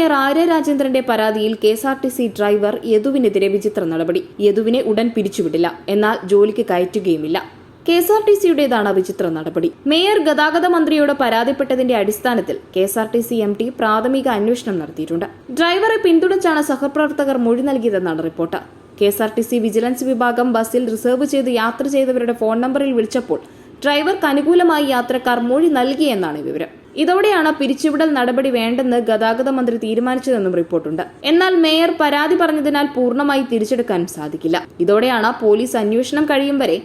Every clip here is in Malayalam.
മേയർ ആര്യ രാജേന്ദ്രന്റെ പരാതിയിൽ K S R T C driver യദുവിനെതിരെ വിചിത്ര നടപടി. യദുവിനെ ഉടൻ പിരിച്ചുവിടില്ല. എന്നാൽ ജോലിക്ക് കയറ്റുകയുമില്ല. കെ എസ് ആർ ടി സിയുടേതാണ് വിചിത്ര നടപടി. മേയർ ഗതാഗത മന്ത്രിയോട് പരാതിപ്പെട്ടതിന്റെ അടിസ്ഥാനത്തിൽ K S R T C M D പ്രാഥമിക അന്വേഷണം നടത്തിയിട്ടുണ്ട്. ഡ്രൈവറെ പിന്തുണച്ചാണ് സഹപ്രവർത്തകർ മൊഴി നൽകിയതെന്നാണ് report. K S R T C vigilance വിഭാഗം ബസിൽ റിസർവ് ചെയ്ത് യാത്ര ചെയ്തവരുടെ ഫോൺ നമ്പറിൽ വിളിച്ചപ്പോൾ ഡ്രൈവർക്ക് അനുകൂലമായി യാത്രക്കാർ മൊഴി നൽകിയെന്നാണ് വിവരം. ഇതോടെയാണ് പിരിച്ചുവിടൽ നടപടി വേണ്ടെന്ന് ഗതാഗത മന്ത്രി തീരുമാനിച്ചതെന്നും റിപ്പോർട്ടുണ്ട്. എന്നാൽ മേയർ പരാതി പറഞ്ഞതിനാൽ പൂർണമായി തിരിച്ചെടുക്കാൻ സാധിക്കില്ല. ഇതോടെയാണ് പോലീസ് അന്വേഷണം കഴിയും വരെ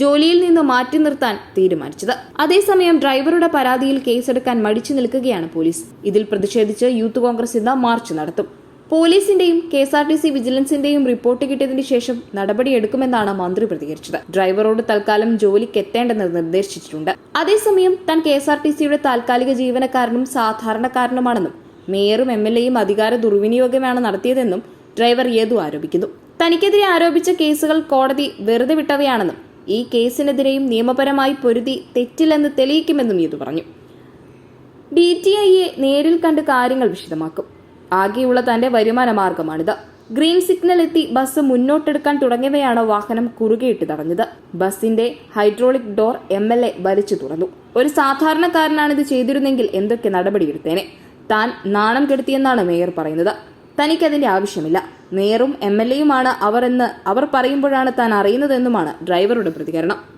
ജോലിയിൽ നിന്ന് മാറ്റി നിർത്താൻ തീരുമാനിച്ചത്. അതേസമയം ഡ്രൈവറുടെ പരാതിയിൽ കേസെടുക്കാൻ മടിച്ചു നിൽക്കുകയാണ് പോലീസ്. ഇതിൽ പ്രതിഷേധിച്ച് യൂത്ത് കോൺഗ്രസ് ഇന്ന് മാർച്ച് നടത്തും. പോലീസിന്റെയും K S R T C വിജിലൻസിന്റെയും report കിട്ടിയതിനു ശേഷം നടപടിയെടുക്കുമെന്നാണ് മന്ത്രി പ്രതികരിച്ചത്. ഡ്രൈവറോട് തൽക്കാലം ജോലിക്ക് എത്തേണ്ടെന്ന് നിർദ്ദേശിച്ചിട്ടുണ്ട്. അതേസമയം താൻ കെ എസ് ആർ ടി സിയുടെ താൽക്കാലിക ജീവനക്കാരനും സാധാരണക്കാരനുമാണെന്നും മേയറും എം എൽ എയും അധികാര ദുർവിനിയോഗമാണ് നടത്തിയതെന്നും ഡ്രൈവർ യേതു ആരോപിക്കുന്നു. തനിക്കെതിരെ ആരോപിച്ച കേസുകൾ കോടതി വെറുതെ വിട്ടവയാണെന്നും ഈ കേസിനെതിരെയും നിയമപരമായി പൊരുതി തെറ്റില്ലെന്ന് തെളിയിക്കുമെന്നും യേതു പറഞ്ഞു. ഡി ടി ഐയെ നേരിൽ കണ്ട് കാര്യങ്ങൾ വിശദമാക്കും. ആകെയുള്ള തന്റെ വരുമാന മാർഗമാണിത്. ഗ്രീൻ സിഗ്നൽ എത്തി ബസ് മുന്നോട്ടെടുക്കാൻ തുടങ്ങിയവയാണ് വാഹനം കുറുകെയിട്ട് തടഞ്ഞത്. ബസിന്റെ hydraulic door M L A വലിച്ചു തുറന്നു. ഒരു സാധാരണക്കാരനാണിത് ചെയ്തിരുന്നെങ്കിൽ എന്തൊക്കെ നടപടിയെടുത്തേനെ? താൻ നാണം കെടുത്തിയെന്നാണ് മേയർ പറയുന്നത്. തനിക്കതിന്റെ ആവശ്യമില്ല. മേയറും എം എൽ എയുമാണ് അവർ എന്ന് അവർ പറയുമ്പോഴാണ് താൻ അറിയുന്നതെന്നുമാണ് ഡ്രൈവറുടെ പ്രതികരണം.